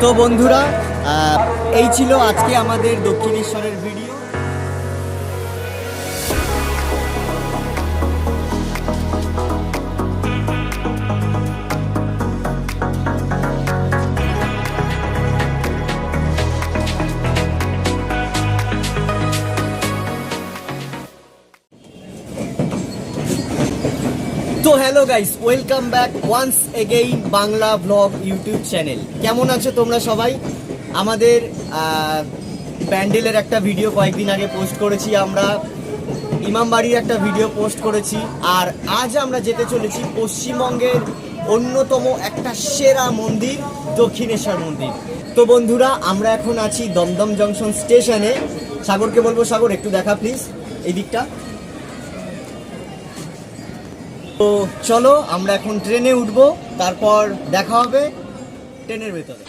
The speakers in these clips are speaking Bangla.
তো বন্ধুরা এই ছিল আজকে আমাদের দক্ষিণেশ্বরের ভিডিও। তো hello guys welcome back once again Bangla blog YouTube channel কেমন আছো তোমরা সবাই? আমাদের প্যান্ডেলের একটা ভিডিও কয়েকদিন আগে পোস্ট করেছি আমরা। ইমামবাড়ির একটা ভিডিও পোস্ট করেছি। আর আজ আমরা যেতে চলেছি পশ্চিমবঙ্গের অন্যতম একটা সেরা মন্দির, দক্ষিণেশ্বর মন্দির। তো বন্ধুরা, আমরা এখন আছি দমদম জংশন স্টেশনে। সাগরকে বলব সাগর, একটু দেখা প্লিজ এই দিকটা। তো চলো আমরা এখন ট্রেনে উঠবো তারপর দেখা হবে ট্রেনের ভেতরে।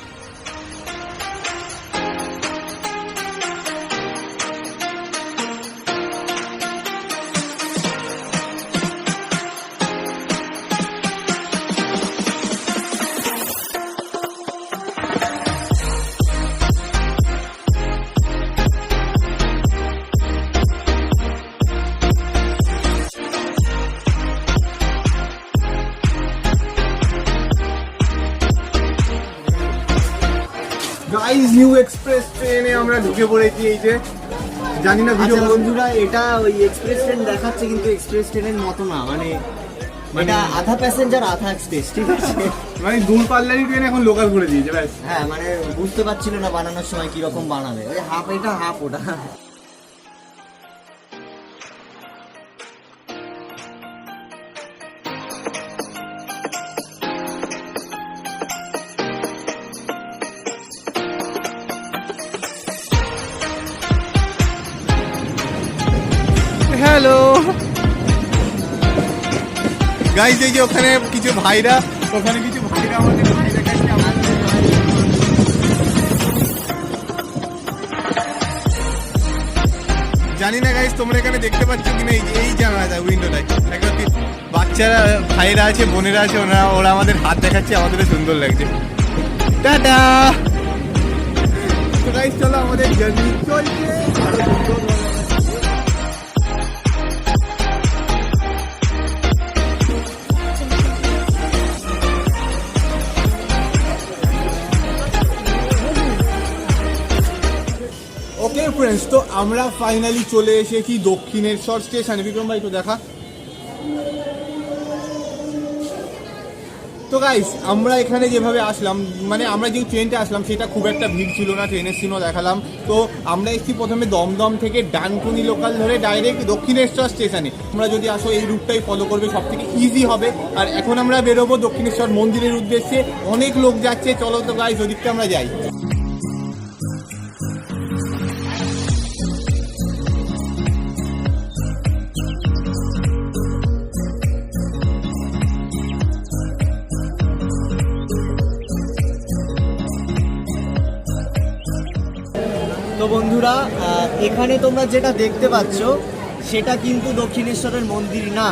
গাইজ নিউ এক্সপ্রেস ট্রেনে আমরা ঢুকে পড়েছি এই যে। জানি না ভিডিও আচ্ছা বন্ধুরা এটা ওই এক্সপ্রেস ট্রেন দেখাচ্ছে কিন্তু এক্সপ্রেস ট্রেনের মতো না। মানে এটা আধা প্যাসেঞ্জার আধা এক্সপ্রেস ঠিক আছে? মানে দূরপাল্লারই ট্রেন এখন লোকাল করে দিয়েছে ব্যাস। হ্যাঁ মানে বুঝতে পারছিল না বানানোর সময় কি রকম বানাবে। ওই হাফ এটা হাফ ওটা। গাইজ এই যে ওখানে কিছু ভাইরা, ওখানে কিছু ভাইরা আমাদের আমাদের জানি না গাইজ তোমরা এখানে দেখতে পাচ্ছ কিনা? এই এই জানালাটা উইন্ডোটায় একটা বাচ্চারা, ভাইরা আছে, বোনেরা আছে, ওরা ওরা আমাদের হাত দেখাচ্ছে আমাদেরও সুন্দর লাগছে। টাটা! তো গাইজ চলো আমাদের জার্নি চলছে। ওকে ফ্রেন্ডস তো আমরা ফাইনালি চলে এসেছি দক্ষিণেশ্বর স্টেশনে বিক্রম ভাই তো দেখা। তো গাইস আমরা এখানে যেভাবে আসলাম মানে আমরা যে ট্রেনটা আসলাম, সেটা খুব একটা ভিড় ছিল না ট্রেনের সিনও দেখালাম। তো আমরা এসেছি প্রথমে দমদম থেকে ডানকুনি লোকাল ধরে ডাইরেক্ট দক্ষিণেশ্বর স্টেশনে তোমরা যদি আসো, এই রুটটাই ফলো করবে সব থেকে ইজি হবে। আর এখন আমরা বেরোবো দক্ষিণেশ্বর মন্দিরের উদ্দেশ্যে। অনেক লোক যাচ্ছে, চলো তো গাইস ওদিকটা আমরা যাই। তো বন্ধুরা এখানে তোমরা যেটা দেখতে পাচ্ছ, সেটা কিন্তু দক্ষিণেশ্বরের মন্দির না।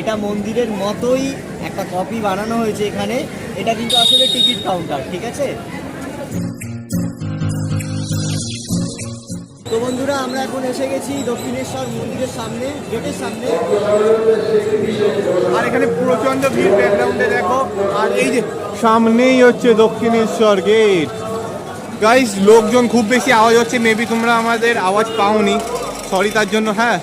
এটা মন্দিরের মতোই একটা কপি বানানো হয়েছে এখানে। এটা কিন্তু আসলে টিকিট কাউন্টার ঠিক আছে? তো বন্ধুরা, আমরা এখন এসে গেছি দক্ষিণেশ্বর মন্দিরের সামনে, গেটের সামনে। আর এখানে প্রচণ্ড ভিড় ব্যাকগ্রাউন্ডে দেখো। আর এই যে সামনেই হচ্ছে দক্ষিণেশ্বর গেট গাইস লোকজন খুব বেশি আওয়াজ হচ্ছে মেবি তোমরা আমাদের আওয়াজ পাওনি। সরি তার জন্য হ্যাঁ।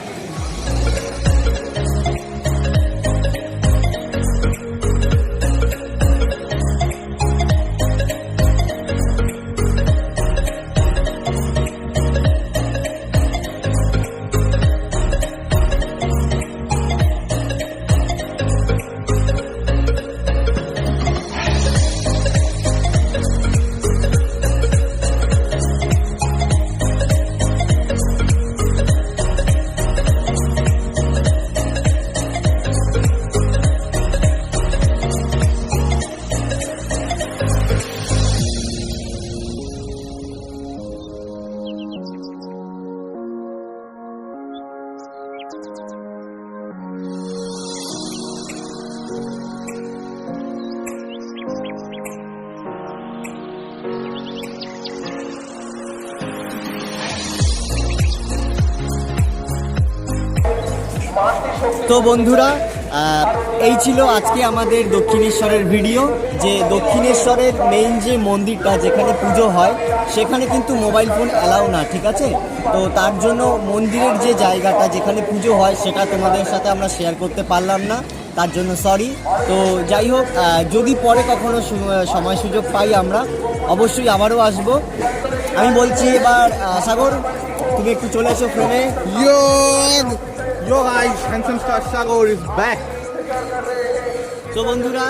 তো বন্ধুরা এই ছিল আজকে আমাদের দক্ষিণেশ্বরের ভিডিও, যে দক্ষিণেশ্বরের মেইন যে মন্দিরটা যেখানে পুজো হয়, সেখানে কিন্তু মোবাইল ফোন অ্যালাউ না, ঠিক আছে? তো তার জন্য মন্দিরের যে জায়গাটা যেখানে পুজো হয়, সেটা তোমাদের সাথে আমরা শেয়ার করতে পারলাম না, তার জন্য সরি তো যাই হোক যদি পরে কখনো সময় সুযোগ পাই আমরা, অবশ্যই আবারও আসব। আমি বলছি এবার সাগর, তুমি একটু চলে এসো ফ্রেমে Yo guys, handsome star Sagar is back. তো বন্ধুরা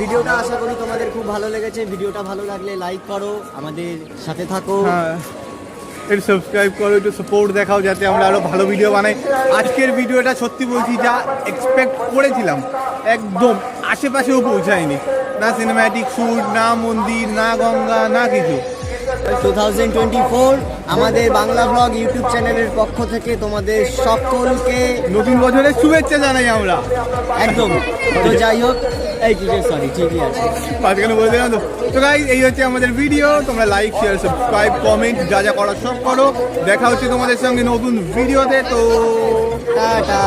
ভিডিওটা আশা করি তোমাদের খুব ভালো লেগেছে। ভিডিওটা ভালো লাগলে লাইক করো আমাদের সাথে থাকো। হ্যাঁ একটু সাবস্ক্রাইব করো একটু সাপোর্ট দেখাও যাতে আমরা আরও ভালো ভিডিও বানাই। আজকের ভিডিওটা সত্যি বলছি যা এক্সপেক্ট করেছিলাম একদম আশেপাশেও পৌঁছায়নি। না সিনেম্যাটিক শুট না মন্দির না গঙ্গা না কিছু। টু থাউজেন্ড টোয়েন্টি ফোর আমাদের বাংলা ব্লগ ইউটিউব চ্যানেলের পক্ষ থেকে তোমাদের সকলকে নতুন বছরের শুভেচ্ছা জানাই আমরা। একদম। তো যাই হোক এই কি সরি ঠিকই আছে। মাঝখানে বলে দিলাম তো। তো গাইজ এই হচ্ছে আমাদের ভিডিও তোমরা লাইক শেয়ার সাবস্ক্রাইব কমেন্ট যা যা করার সব করো। দেখা হচ্ছে তোমাদের সঙ্গে নতুন ভিডিওতে তো টাটা.